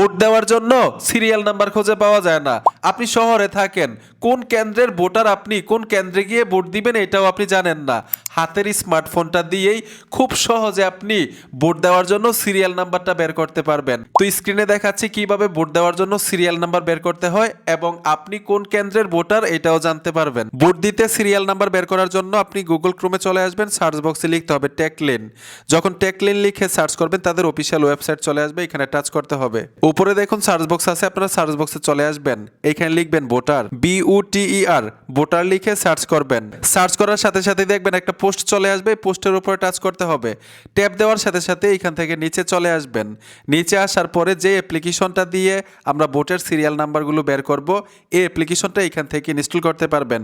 Vote দেওয়ার জন্য serial number খুঁজে পাওয়া যায় না। আপনি শহরে থাকেন, কোন কেন্দ্রের ভোটার আপনি, কোন কেন্দ্রে গিয়ে ভোট দিবেন এটাও আপনি জানেন না। হাতের স্মার্টফোনটা দিয়েই খুব সহজে আপনি ভোট দেওয়ার জন্য সিরিয়াল নাম্বারটা বের করতে পারবেন। তো স্ক্রিনে দেখাচ্ছি কীভাবে ভোট দেওয়ার জন্য সিরিয়াল নাম্বার বের করতে হয় এবং আপনি কোন কেন্দ্রের ভোটার এটাও জানতে পারবেন। ভোট দিতে সিরিয়াল নাম্বার বের করার জন্য আপনি গুগল ক্রোমে চলে আসবেন, সার্চ বক্সে লিখতে হবে টেকলেন। যখন টেকলেন লিখে সার্চ করবেন, তাদের অফিসিয়াল ওয়েবসাইট চলে আসবে, এখানে টাচ করতে হবে। উপরে দেখুন সার্চ বক্স আছে, আপনারা সার্চ বক্সে চলে আসবেন। এখানে লিখবেন voter B U T E R voter লিখে সার্চ করবেন। সার্চ করার সাথে সাথে দেখবেন একটা পোস্ট চলে আসবে, পোস্টের উপরে টাচ করতে হবে। ট্যাপ দেওয়ার সাথে সাথে এখান থেকে নিচে চলে আসবেন। নিচে আসার পরে যে অ্যাপ্লিকেশনটা দিয়ে আমরা ভোটের সিরিয়াল নাম্বারগুলো বের করব, এই অ্যাপ্লিকেশনটা এখান থেকে ইনস্টল করতে পারবেন।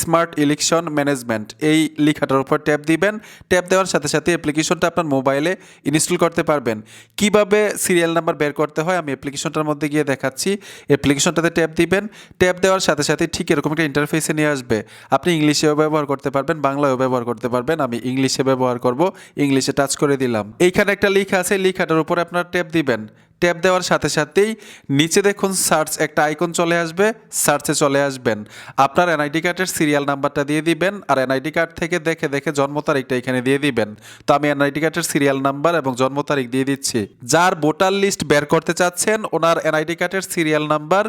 স্মার্ট ইলেকশন ম্যানেজমেন্ট এই লেখাটার উপর ট্যাপ দিবেন। ট্যাপ দেওয়ার সাথে সাথে অ্যাপ্লিকেশনটা আপনার মোবাইলে ইনস্টল করতে পারবেন। কীভাবে সিরিয়াল নাম্বার বের করতে হয়, আমি অ্যাপ্লিকেশনটার মধ্যে গিয়ে দেখাচ্ছি। অ্যাপ্লিকেশনটাতে ট্যাপ দিবেন। ট্যাপ দেওয়ার সাথে সাথে ঠিক এরকম একটা ইন্টারফেসে নিয়ে আসবে। আপনি ইংলিশেও ব্যবহার করতে পারবেন, বাংলায়ও ব্যবহার করতে পারবেন, আমি ইংলিশে ব্যবহার করব ইংলিশে টাচ করে দিলাম। এইখানে একটা লিখা আছে, লিখাটার উপর আপনার ট্যাপ দিবেন। ট্যাপ দেওয়ার সাথে সাথেই নিচে দেখুন সার্চ একটা আইকন চলে আসবে, সার্চে চলে আসবেন। আপনার এনআইডি কার্ডের সিরিয়াল নাম্বারটা দিয়ে দিবেন আর এনআইডি কার্ড থেকে দেখে দেখে জন্ম তারিখটা এখানে দিয়ে দিবেন। তো আমি এনআইডি কার্ডের সিরিয়াল নাম্বার এবং জন্ম তারিখ দিয়ে দিচ্ছি। যার ভোটার লিস্ট বের করতে চাচ্ছেন, ওনার এনআইডি কার্ডের সিরিয়াল নাম্বার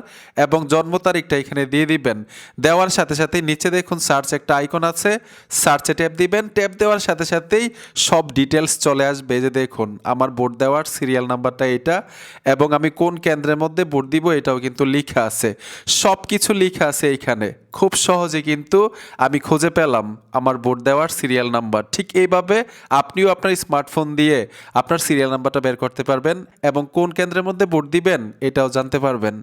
এবং জন্ম তারিখটা এখানে দিয়ে দিবেন। দেওয়ার সাথে সাথে নিচে দেখুন সার্চ একটা আইকন আছে, সার্চে ট্যাপ দিবেন। ট্যাপ দেওয়ার সাথে সাথেই সব ডিটেলস চলে আসবে। যে দেখুন, আমার ভোট দেওয়ার সিরিয়াল নাম্বারটা এটা এবং আমি কোন কেন্দ্রের মধ্যে ভোট দিব এটাও কিন্তু লেখা আছে। সব কিছু লেখা আছে এইখানে। খুব সহজে কিন্তু আমি খুঁজে পেলাম আমার ভোট দেওয়ার সিরিয়াল নাম্বার। ঠিক এইভাবে আপনিও আপনার স্মার্টফোন দিয়ে আপনার সিরিয়াল নাম্বারটা বের করতে পারবেন এবং কোন কেন্দ্রের মধ্যে ভোট দিবেন এটাও জানতে পারবেন।